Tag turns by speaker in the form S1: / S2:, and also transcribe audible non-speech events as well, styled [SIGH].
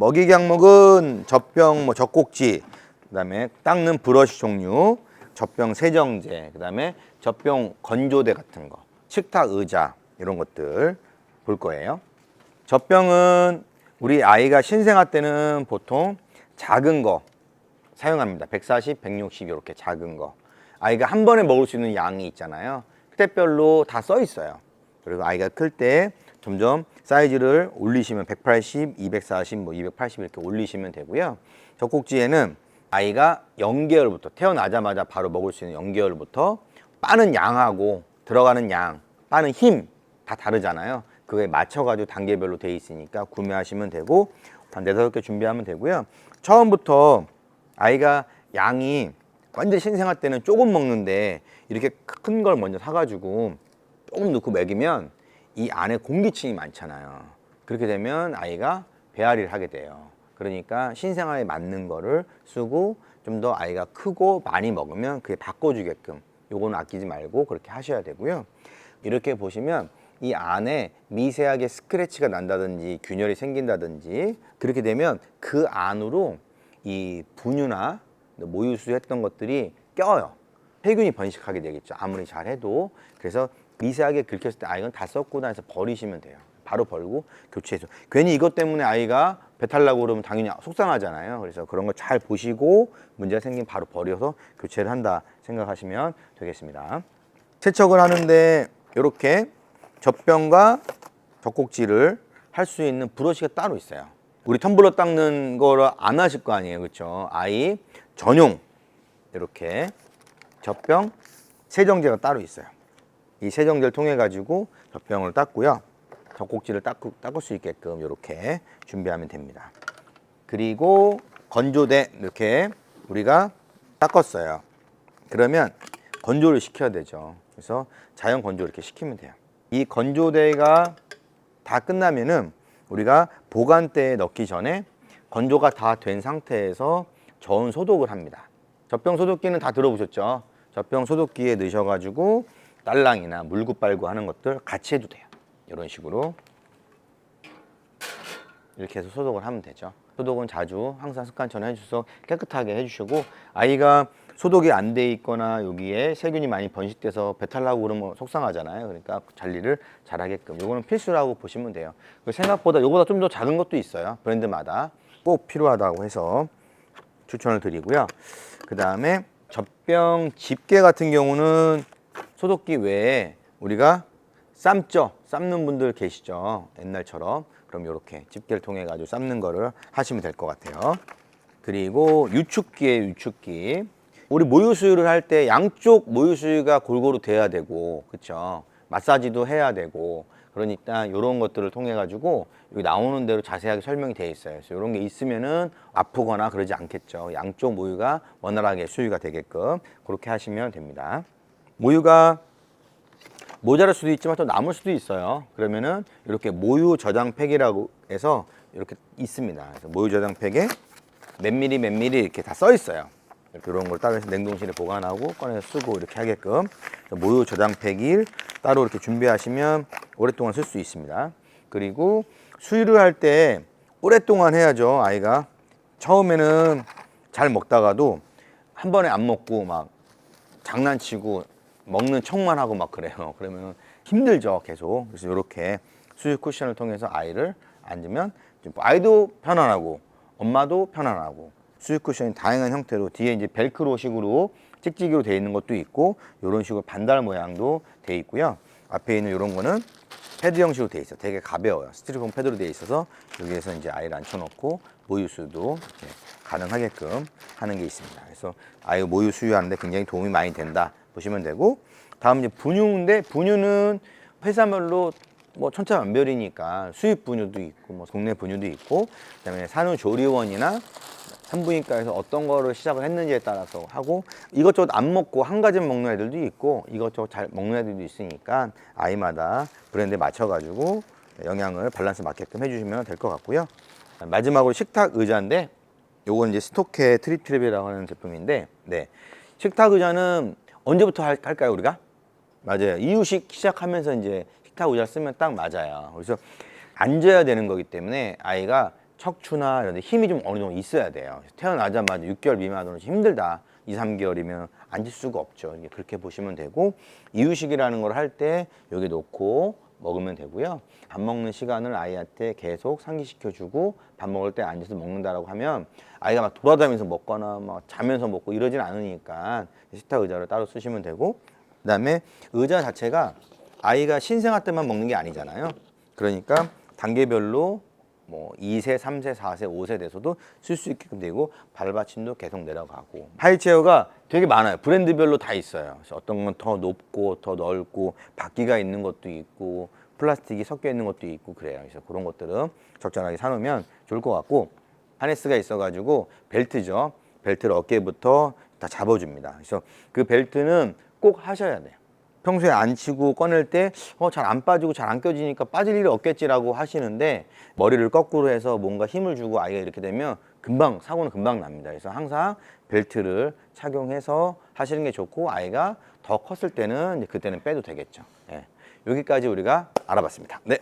S1: 먹이기 항목은 젖병, 뭐 젖꼭지, 그다음에 닦는 브러쉬 종류, 젖병 세정제, 그다음에 젖병 건조대 같은 거, 식탁 의자 이런 것들 볼 거예요. 젖병은 우리 아이가 신생아 때는 보통 작은 거 사용합니다. 140, 160 이렇게 작은 거. 아이가 한 번에 먹을 수 있는 양이 있잖아요. 그때별로 다 써 있어요. 그리고 아이가 클 때 점점 사이즈를 올리시면 180, 240, 뭐 280 이렇게 올리시면 되고요. 젖꼭지에는 아이가 0개월부터 태어나자마자 바로 먹을 수 있는 0개월부터 빠는 양하고 들어가는 양, 빠는 힘 다 다르잖아요. 그거에 맞춰가지고 단계별로 돼 있으니까 구매하시면 되고 한 네다섯 개 준비하면 되고요. 처음부터 아이가 양이 완전 신생아 때는 조금 먹는데 이렇게 큰 걸 먼저 사가지고 조금 넣고 먹이면 이 안에 공기층이 많잖아요. 그렇게 되면 아이가 배앓이를 하게 돼요. 그러니까 신생아에 맞는 거를 쓰고 좀 더 아이가 크고 많이 먹으면 그게 바꿔주게끔 요거는 아끼지 말고 그렇게 하셔야 되고요. 이렇게 보시면 이 안에 미세하게 스크래치가 난다든지 균열이 생긴다든지 그렇게 되면 그 안으로 이 분유나 모유수 했던 것들이 껴요. 세균이 번식하게 되겠죠. 아무리 잘해도. 그래서 미세하게 긁혔을 때 아이는 다 썩고 나서 버리시면 돼요. 바로 벌고 교체해서. 괜히 이것 때문에 아이가 배탈 나고 그러면 당연히 속상하잖아요. 그래서 그런 거잘 보시고 문제가 생기면 바로 버려서 교체를 한다 생각하시면 되겠습니다. 세척을 하는데 이렇게 젖병과 젖꼭지를 할 수 있는 브러쉬가 따로 있어요. 우리 텀블러 닦는 거를 안 하실 거 아니에요. 그렇죠? 아이 전용 이렇게 젖병 세정제가 따로 있어요. 이 세정제를 통해 가지고 젖병을 닦고요. 젖꼭지를 닦을, 닦을 수 있게끔 이렇게 준비하면 됩니다. 그리고 건조대 이렇게 우리가 닦았어요. 그러면 건조를 시켜야 되죠. 그래서 자연 건조 이렇게 시키면 돼요. 이 건조대가 다 끝나면은 우리가 보관대에 넣기 전에 건조가 다 된 상태에서 저온 소독을 합니다. 젖병 소독기는 다 들어보셨죠? 젖병 소독기에 넣으셔가지고 딸랑이나 물구 빨고 하는 것들 같이 해도 돼요. 이런 식으로 이렇게 해서 소독을 하면 되죠. 소독은 자주 항상 습관처럼 해주셔서 깨끗하게 해주시고 아이가 소독이 안 돼 있거나 여기에 세균이 많이 번식돼서 배탈 나고 그러면 속상하잖아요. 그러니까 관리를 잘하게끔 요거는 필수라고 보시면 돼요. 그리고 생각보다 요보다 좀 더 작은 것도 있어요. 브랜드마다 꼭 필요하다고 해서 추천을 드리고요. 그 다음에 젖병 집게 같은 경우는 소독기 외에 우리가 삶죠. 삶는 분들 계시죠. 옛날처럼. 그럼 이렇게 집게를 통해 가지고 삶는 거를 하시면 될 것 같아요. 그리고 유축기에 유축기. 우리 모유 수유를 할 때 양쪽 모유 수유가 골고루 돼야 되고, 그렇죠? 마사지도 해야 되고, 그러니까 이런 것들을 통해 가지고 여기 나오는 대로 자세하게 설명이 되어 있어요. 그래서 이런 게 있으면은 아프거나 그러지 않겠죠. 양쪽 모유가 원활하게 수유가 되게끔 그렇게 하시면 됩니다. 모유가 모자랄 수도 있지만 또 남을 수도 있어요. 그러면은 이렇게 모유 저장팩이라고 해서 이렇게 있습니다. 모유 저장팩에 몇 미리 몇 미리 이렇게 다 써 있어요. 이런 걸 따로 해서 냉동실에 보관하고 꺼내서 쓰고 이렇게 하게끔 모유 저장팩을 따로 이렇게 준비하시면 오랫동안 쓸 수 있습니다. 그리고 수유를 할 때 오랫동안 해야죠. 아이가 처음에는 잘 먹다가도 한 번에 안 먹고 막 장난치고 먹는 척만 하고 막 그래요. [LAUGHS] 그러면 힘들죠, 계속. 그래서 이렇게 수유 쿠션을 통해서 아이를 앉으면 좀 아이도 편안하고 엄마도 편안하고 수유 쿠션이 다양한 형태로 뒤에 이제 벨크로식으로 찍찍이로 되어 있는 것도 있고 이런 식으로 반달 모양도 되어 있고요. 앞에 있는 이런 거는 패드 형식으로 되어 있어요. 되게 가벼워요. 스티로폼 패드로 되어 있어서 여기에서 이제 아이를 앉혀놓고 모유 수도 이렇게 가능하게끔 하는 게 있습니다. 그래서 아이 모유 수유하는데 굉장히 도움이 많이 된다 보시면 되고 다음 이제 분유인데 분유는 회사별로 뭐 천차만별이니까 수입 분유도 있고 뭐 동네 분유도 있고 그다음에 산후조리원이나 산부인과에서 어떤 거를 시작을 했는지에 따라서 하고 이것저것 안 먹고 한 가지 먹는 애들도 있고 이것저것 잘 먹는 애들도 있으니까 아이마다 브랜드에 맞춰가지고 영양을 밸런스 맞게끔 해주시면 될 것 같고요. 마지막으로 식탁 의자인데 요건 이제 스토케 트립 트립이라고 하는 제품인데 네 식탁 의자는 언제부터 할, 할까요 우리가? 맞아요. 이유식 시작하면서 이제 식탁 의자 쓰면 딱 맞아요. 그래서 앉아야 되는 거기 때문에 아이가 척추나 이런 데 힘이 좀 어느 정도 있어야 돼요. 태어나자마자 6개월 미만으로 힘들다. 2, 3개월이면 앉을 수가 없죠. 그렇게 보시면 되고 이유식이라는 걸 할 때 여기 놓고 먹으면 되고요. 밥 먹는 시간을 아이한테 계속 상기시켜 주고 밥 먹을 때 앉아서 먹는다라고 하면 아이가 막 돌아다니면서 먹거나 막 자면서 먹고 이러진 않으니까 식탁 의자를 따로 쓰시면 되고 그다음에 의자 자체가 아이가 신생아 때만 먹는 게 아니잖아요. 그러니까 단계별로 뭐 2세, 3세, 4세, 5세 돼서도 쓸 수 있게끔 되고 발받침도 계속 내려가고 하이체어가 되게 많아요. 브랜드별로 다 있어요. 그래서 어떤 건 더 높고 더 넓고 바퀴가 있는 것도 있고 플라스틱이 섞여 있는 것도 있고 그래요. 그래서 그런 것들은 적절하게 사놓으면 좋을 것 같고 하네스가 있어가지고 벨트죠. 벨트를 어깨부터 다 잡아줍니다. 그래서 그 벨트는 꼭 하셔야 돼요. 평소에 안 치고 꺼낼 때 어, 잘 안 빠지고 잘 안 껴지니까 빠질 일이 없겠지라고 하시는데 머리를 거꾸로 해서 뭔가 힘을 주고 아이가 이렇게 되면 금방 사고는 금방 납니다. 그래서 항상 벨트를 착용해서 하시는 게 좋고 아이가 더 컸을 때는 그때는 빼도 되겠죠. 예. 여기까지 우리가 알아봤습니다. 네.